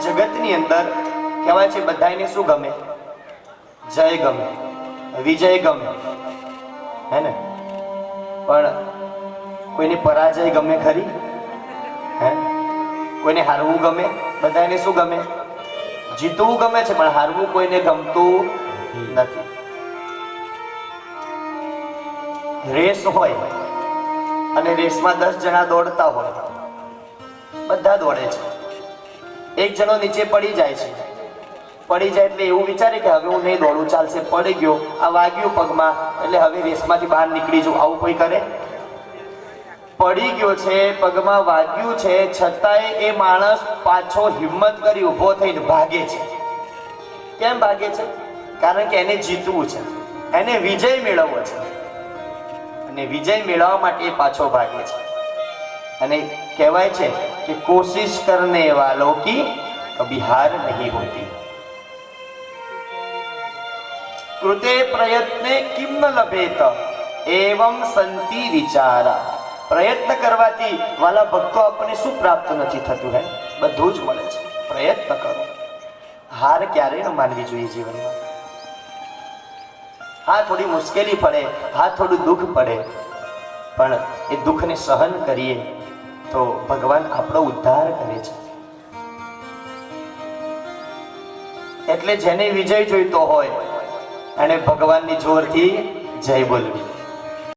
જગતની અંદર કહેવાય છે બધાને શું ગમે? જય ગમે. વિજય ગમે. હે ને? પણ કોઈને પરાજય ગમે ખરી? હે? કોઈને હારવું ગમે? બધાને શું ગમે? જીતવું ગમે છે, પણ હારવું કોઈને ગમતું નથી. રેસ હોય અને રેસમાં દસ જણા દોડતા હોય. બધા દોડે છે. એક જણો નીચે પડી જાય છે. પડી જાય એટલે એવું વિચારે કે હવે હું નહીં દોડું, ચાલશે. પડી ગયો. આ વાગ્યું પગમાં. એટલે હવે રેસમાંથી બહાર નીકળી જવું. આવું કોઈ કરે? પડી ગયો છે, પગમાં વાગ્યું છે. છતાંય એ માણસ પાછો હિંમત કરી ઊભો થઈને ભાગે છે. કેમ ભાગે છે? કારણ કે એને જીતવું છે. એને વિજય મેળવવો છે. અને વિજય મેળવવા માટે પાછો ભાગે છે. અને કહેવાય છે કે કોશિશ કરને વાલો કી કભી હાર નહીં હોતી. કૃતે પ્રયત્ને કિમ ન લભેત? એવમ સંતિ વિચારા. પ્રયત્ન કરવાથી વાલા ભક્તો આપણને શું પ્રાપ્ત નથી થતું હે? બધું જ મળે છે. પ્રયત્ન કરો. હાર ક્યારેય ન માનવી જોઈએ જીવનમાં. હા, થોડી મુશ્કેલી પડે, હા, થોડું દુઃખ પડે, પણ એ દુઃખને સહન કરીએ તો ભગવાન આપણો ઉદ્ધાર કરે છે. એટલે જેને વિજય જોઈતો હોય, એને ભગવાનની જોરથી જય બોલવી.